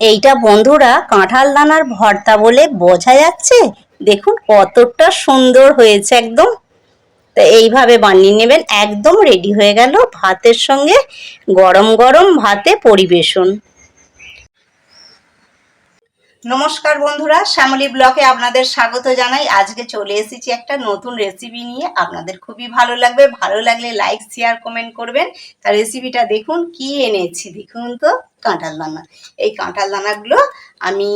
এইটা বন্ধুরা কাঁঠাল দানার ভর্তা বলে বোঝা যাচ্ছে? দেখুন কতটা সুন্দর হয়েছে একদম। তো এইভাবে বানিয়ে নেবেন, একদম রেডি হয়ে গেল ভাতের সঙ্গে গরম গরম ভাতে পরিবেশন। নমস্কার বন্ধুরা, শ্যামলী ব্লকে আপনাদের স্বাগত জানাই। আজকে চলে এসেছি একটা নতুন রেসিপি নিয়ে। আপনাদের খুবই ভালো লাগবে, ভালো লাগলে লাইক শেয়ার কমেন্ট করবেন। তার রেসিপিটা দেখুন, কি এনেছি দেখুন তো, কাঁঠাল দানা। এই কাঁঠাল দানাগুলো আমি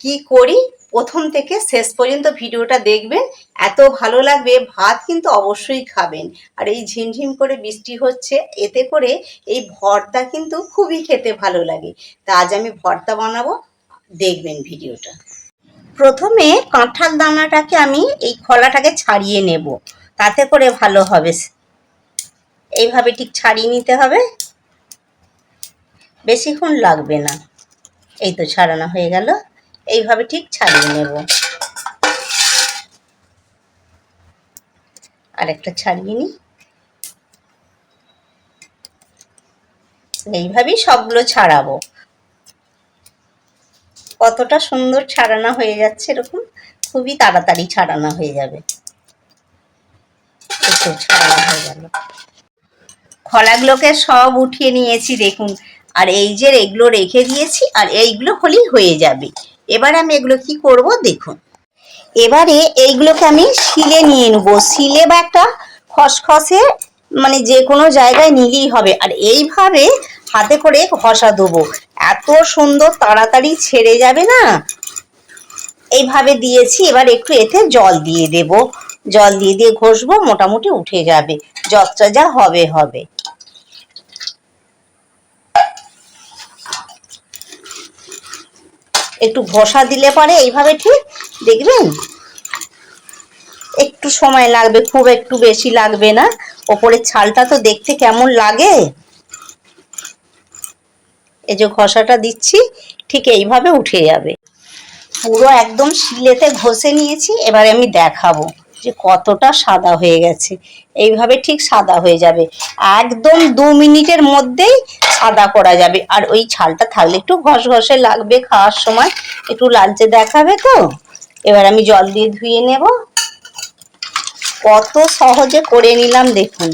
কি করি, প্রথম থেকে শেষ পর্যন্ত ভিডিওটা দেখবেন। এত ভালো লাগবে, ভাত কিন্তু অবশ্যই খাবেন। আর এই ঝিমঝিম করে বৃষ্টি হচ্ছে, এতে করে এই ভর্তা কিন্তু খুবই খেতে ভালো লাগে। তা আজ আমি ভর্তা বানাবো। দেখবেন ভিডিওটা। প্রথমে কাঁঠাল দানাটাকে আমি এই খোলাটাকে ছাড়িয়ে নেব। তাতে করে ভালো হবে। এইভাবে ঠিক ছাড়িয়ে নিতে হবে। বেশিক্ষণ লাগবে না। এই তো ছাড়ানো হয়ে গেল। এইভাবে ঠিক ছাড়িয়ে নেব। আরেকটা ছাড়িয়ে নিই। এইভাবেই সবগুলো ছাড়াবো। কতটা সুন্দর ছাড়ানো হয়ে যাচ্ছে এরকম, খুবই তাড়াতাড়ি ছাড়ানো হয়ে যাবে। গেল। খোলাগুলোকে সব উঠিয়ে নিয়েছি, দেখুন। আর এই যে এগুলো রেখে দিয়েছি, আর এইগুলো হলেই হয়ে যাবে। এবার আমি এগুলো কি করব, দেখুন। এবারে এইগুলোকে আমি শিলে নিয়ে নেব। শিলে বা একটা খসখসে মানে যে কোনো জায়গায় নিলেই হবে। আর এইভাবে হাতে করে ঘষা দেবো। এত সুন্দর তাড়াতাড়ি ছেড়ে যাবে না? এইভাবে দিয়েছি, এবার একটু এতে জল দিয়ে দেব। জল দিয়ে দিয়ে ঘষবো, মোটামুটি উঠে যাবে। যতটা যা হবে হবে। একটু ঘষা দিলে পরে এইভাবে ঠিক, দেখবেন? একটু সময় লাগবে, খুব একটু বেশি লাগবে না। ওপরের ছালটা তো দেখতে কেমন লাগে? এই যে ঘষাটা দিচ্ছি, ঠিক এইভাবে উঠে যাবে। পুরো একদম শিলেতে ঘষে নিয়েছি, এবারে আমি দেখাবো যে কতটা সাদা হয়ে গেছে। এইভাবে ঠিক সাদা হয়ে যাবে। একদম দু মিনিটের মধ্যেই সাদা করা যাবে। আর ওই ছালটা থাকলে একটু ঘষ ঘষে লাগবে খাওয়ার সময়। একটু লালচে দেখাবে তো? এবার আমি জল দিয়ে ধুয়ে নেব। কত সহজে করে নিলাম দেখুন।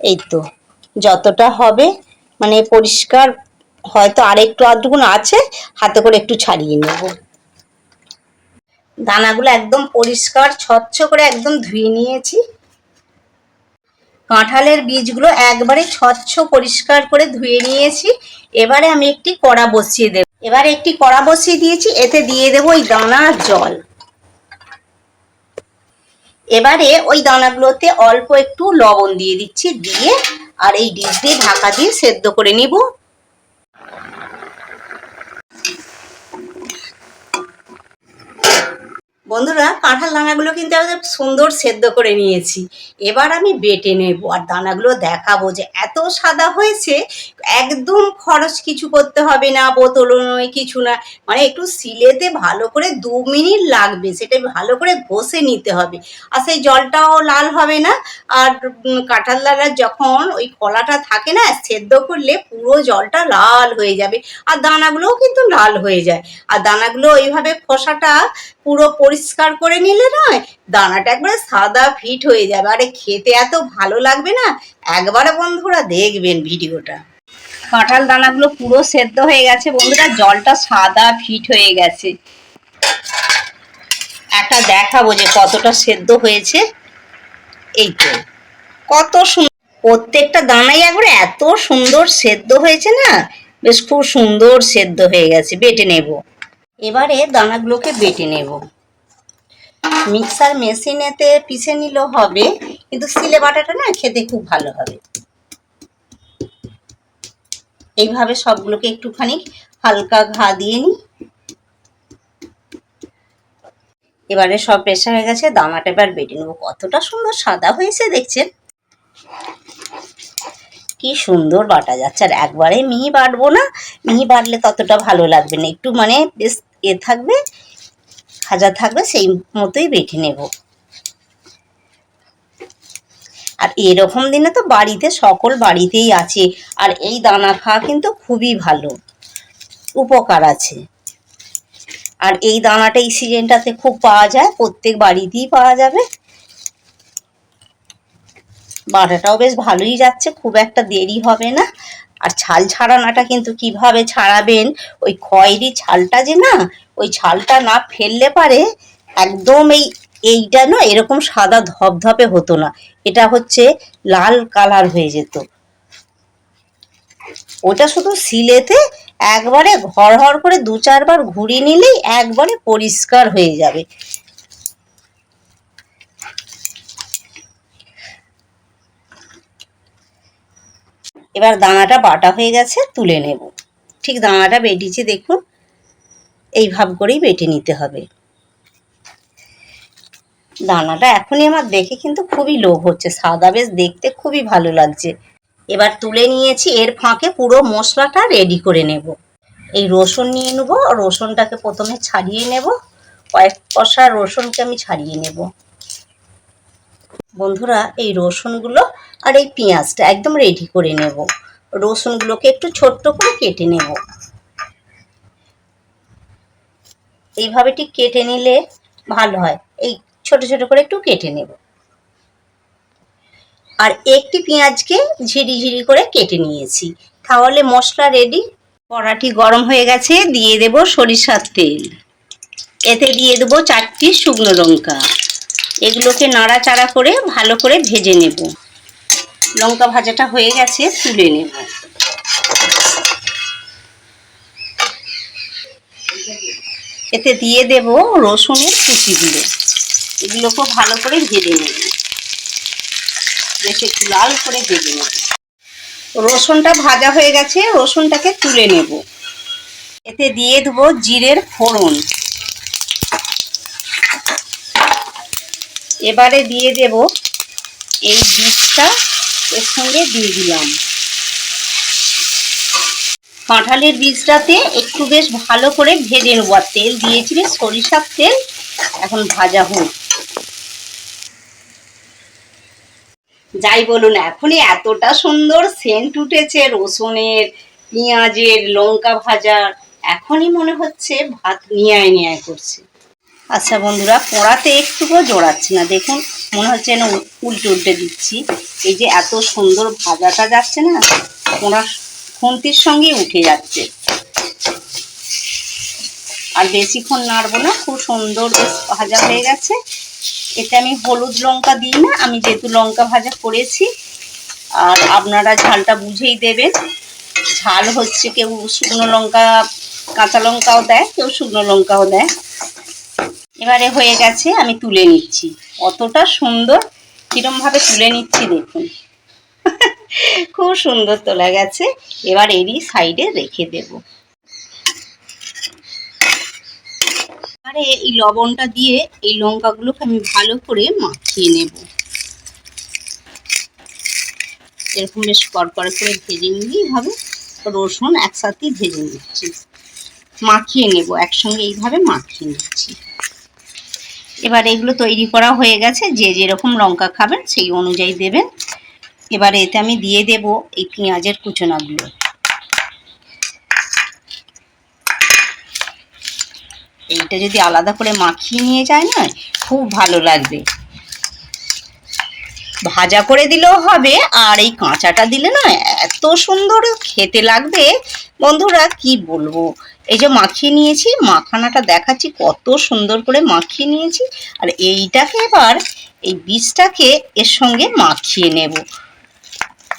এই তো যতটা হবে মানে পরিষ্কার, হয়তো আরেকটু আধটুকুন আছে, হাতে করে একটু ছাড়িয়ে নেব। দানাগুলো একদম পরিষ্কার, স্বচ্ছ করে একদম ধুয়ে নিয়েছি। কাঁঠালের বীজগুলো একবারে স্বচ্ছ, পরিষ্কার করে ধুয়ে নিয়েছি। এবারে আমি একটি কড়া বসিয়ে দেব। এবারে একটি কড়া বসিয়ে দিয়েছি, এতে দিয়ে দেবো ওই দানা জল। এবারে ওই দানাগুলোতে অল্প একটু লবণ দিয়ে দিচ্ছি, দিয়ে আর এই ডিশ দিয়ে ঢাকা দিয়ে সেদ্ধ করে নিব। বন্ধুরা, কাঁঠাল দানাগুলো কিন্তু আমি সুন্দর সেদ্ধ করে নিয়েছি। এবার আমি বেটে নেব আর দানাগুলো দেখাবো যে এত সাদা হয়েছে, একদম খরচ কিছু করতে হবে না বোতলও নয়, কিছু না। মানে একটু সিলেতে ভালো করে দু মিনিট লাগবে, সেটা ভালো করে ঘষে নিতে হবে। আর সেই জলটাও লাল হবে না। আর কাঁঠাল দানার যখন ওই কলাটা থাকে না, সেদ্ধ করলে পুরো জলটা লাল হয়ে যাবে। আর দানাগুলোও কিন্তু লাল হয়ে যায়। আর দানাগুলো ওইভাবে খোসাটা পুরো পরিষ্কার করে নিলে নয়, দানাটা একবারে সাদা ফিট হয়ে যাবে। আরে খেতে এত ভালো লাগবে না? একবারে বন্ধুরা দেখবেন ভিডিওটা। কাঁঠাল দানাগুলো পুরো সেদ্ধ হয়ে গেছে। বন্ধুরা, জলটা সাদা ফিট হয়ে গেছে। একটা দেখাবো যে কতটা সেদ্ধ হয়েছে। এই তো, কত সুন্দর প্রত্যেকটা দানাই একবারে এত সুন্দর সেদ্ধ হয়েছে না? বেশ খুব সুন্দর সেদ্ধ হয়ে গেছে। বেটে নেব। এবারে দানাগুলোকে বেটে নেব। মিক্সার মেশিনেতে পিষে নিলেও হবে, কিন্তু সিলে বাটাটা না খেতে খুব ভালো হবে। এইভাবে সবগুলোকে একটুখানি হালকা ঘা দিয়ে নিই। এবারে সব পেশা হয়ে গেছে, দানাটা এবার বেটে নেব। কতটা সুন্দর সাদা হয়েছে, দেখছেন? কি সুন্দর বাটা যাচ্ছে। আর একবারে মিহি বাটবো না, মিহি বাটলে ততটা ভালো লাগবে না। একটু মানে বেশ এ থাকবে খাজা থাকবে, সেই মতোই বেটে নেব। আর এরকম দিনে তো বাড়িতে, সকল বাড়িতেই আছে। আর এই দানা খাওয়া কিন্তু খুবই ভালো। উপকার আছে। আর এই দানাটা এই সিজনটাতে খুব পাওয়া যায়, প্রত্যেক বাড়িতেই পাওয়া যাবে। বাটাটাও বেশ ভালোই যাচ্ছে, খুব একটা দেরি হবে না। আর ছাল ছাড়ানোটা কিন্তু কীভাবে ছাড়াবেন? ওই খয়েরি ছালটা যে না, ওই ছালটা না ফেললে পারে একদম এই, এইটা না এরকম সাদা ধপধপে হতো না। এটা হচ্ছে লাল কালার হয়ে যেত। ওটা শুধু সিলেতে একবারে ঘর ঘর করে দু চারবার ঘুরিয়ে নিলেই একবারে পরিষ্কার হয়ে যাবে। এবার দানাটা বাটা হয়ে গেছে, তুলে নেব। ঠিক দানাটা বেটিছি, দেখুন। এই ভাব করেই বেটে নিতে হবে। দানাটা এখনই আমার দেখে কিন্তু খুবই লোভ হচ্ছে। সাদা বেশ দেখতে খুবই ভালো লাগছে। এবার তুলে নিয়েছি, এর ফাঁকে পুরো মশলাটা রেডি করে নেব। এই রসুন নিয়ে নেব, রসুনটাকে প্রথমে ছাড়িয়ে নেব। কয়েক কষা রসুনকে আমি ছাড়িয়ে নেব। বন্ধুরা, এই রসুনগুলো আর এই পেঁয়াজটা একদম রেডি করে নেব। রসুনগুলোকে একটু ছোট্ট করে কেটে নেব। এইভাবে ঠিক কেটে নিলে ভালো হয়। এই ছোট ছোট করে একটু কেটে নেব। আর একটি পেঁয়াজকে ঝিরি ঝিরি করে কেটে নিয়েছি। তাহলে মশলা রেডি কড়াটি গরম হয়ে গেছে, দিয়ে দেব সরিষার তেল। এতে দিয়ে দেবো চারটি শুকনো লঙ্কা। এগুলোকে নাড়াচাড়া করে ভালো করে ভেজে নেব। লঙ্কা ভাজাটা হয়ে গেছে, তুলে নেব। এতে দিয়ে দেব রসুনের কুচিগুলো। এগুলোকে ভালো করে ভেজে নেব। বেশ একটু লাল করে ভেজে নেব। রসুনটা ভাজা হয়ে গেছে, রসুনটাকে তুলে নেব। এতে দিয়ে দেবো জিরের ফোড়ন। এবারে দিয়ে দেব এই বীজটা, এর সঙ্গে দিয়ে দিলাম। কাঁঠালের বীজটাতে একটু বেশ ভালো করে ভেজে নেব, আর তেল দিয়েছি সরিষার তেল, এখন ভাজা হোক। যাই বলুন, এখনই এতটা সুন্দর সেন্ট উঠেছে, রসুনের, পেঁয়াজের, লঙ্কা ভাজার, এখনই মনে হচ্ছে ভাত নিয়ে নিয়ে করছে। আচ্ছা বন্ধুরা কড়াতে একটুকুও জোড়াচ্ছি না। দেখুন, মনে হচ্ছে যেন উল্টে উল্টে দিচ্ছি। এই যে এত সুন্দর ভাজাটা যাচ্ছে না কোড়া খুন্তির সঙ্গে উঠে যাচ্ছে। আর বেশিক্ষণ নাড়বো না, খুব সুন্দর বেশ ভাজা হয়ে গেছে। এতে আমি হলুদ লঙ্কা দিই না, আমি যেহেতু লঙ্কা ভাজা করেছি, আর আপনারা ঝালটা বুঝেই দেবেন। ঝাল হচ্ছে কেউ শুকনো লঙ্কা, কাঁচা লঙ্কাও দেয়, কেউ শুকনো লঙ্কাও দেয়। এবারে হয়ে গেছে, আমি তুলে নিচ্ছি। অতটা সুন্দর, কিরমভাবে তুলে নিচ্ছি দেখুন। খুব সুন্দর তোলা গেছে, এবার এরই সাইডে রেখে দেব। আরে এই লবণটা দিয়ে এই লঙ্কাগুলোকে আমি ভালো করে মাখিয়ে নেব। এরকম বেশ কড়কড়ে করে ভেজে নিলেই হবে। রসুন একসাথেই ভেজে নিচ্ছি। মাখিয়ে নেব, একসঙ্গে এইভাবে মাখিয়ে নিচ্ছি। এবার এগুলো তৈরি করা হয়ে গেছে। যে যেরকম লঙ্কা খাবেন সেই অনুযায়ী দেবেন। এবারে এতে আমি দিয়ে দেব এই পেঁয়াজের কুচনাগুলো। এইটা যদি আলাদা করে মাখিয়ে নিয়ে যায় না, খুব ভালো লাগবে। ভাজা করে দিলেও হবে, আর এই কাঁচাটা দিলে না এত সুন্দর খেতে লাগবে। বন্ধুরা, কি বলব? এই যে মাখিয়ে নিয়েছি, মাখানাটা দেখাচ্ছি, কত সুন্দর করে মাখিয়ে নিয়েছি। আর এইটাকে এবার এই বীজটাকে এর সঙ্গে মাখিয়ে নেব।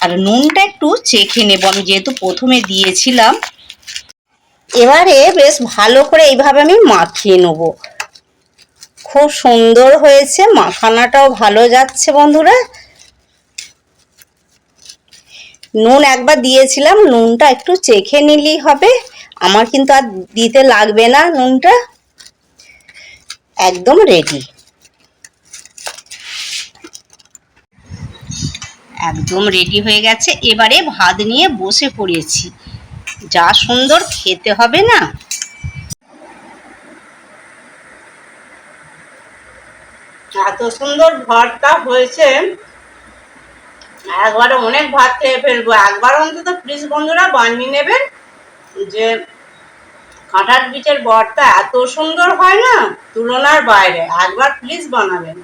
আর নুনটা একটু চেখে নেব, আমি যেহেতু প্রথমে দিয়েছিলাম। এবারে বেশ ভালো করে এইভাবে আমি মাখিয়ে নেব। খুব সুন্দর হয়েছে, মাখানাটাও ভালো যাচ্ছে বন্ধুরা। নুন একবার দিয়েছিলাম, নুনটা একটু চেখে নিলেই হবে। আমার কিন্তু আর দিতে লাগবে না নুনটা। একদম রেডি একদম রেডি হয়ে গেছে। এবারে ভাত নিয়ে বসে পড়েছি। যা সুন্দর খেতে হবে না। এত সুন্দর ভর্তা হয়েছে। একবার অনেক ভাত খেয়ে ফেলব। একবার অন্তত প্লিজ বন্ধুরা বানিয়ে নেবেন। যে কাঁঠাল বীজের বরটা এত সুন্দর হয় না তুলনার বাইরে। একবার প্লিজ বানাবেন।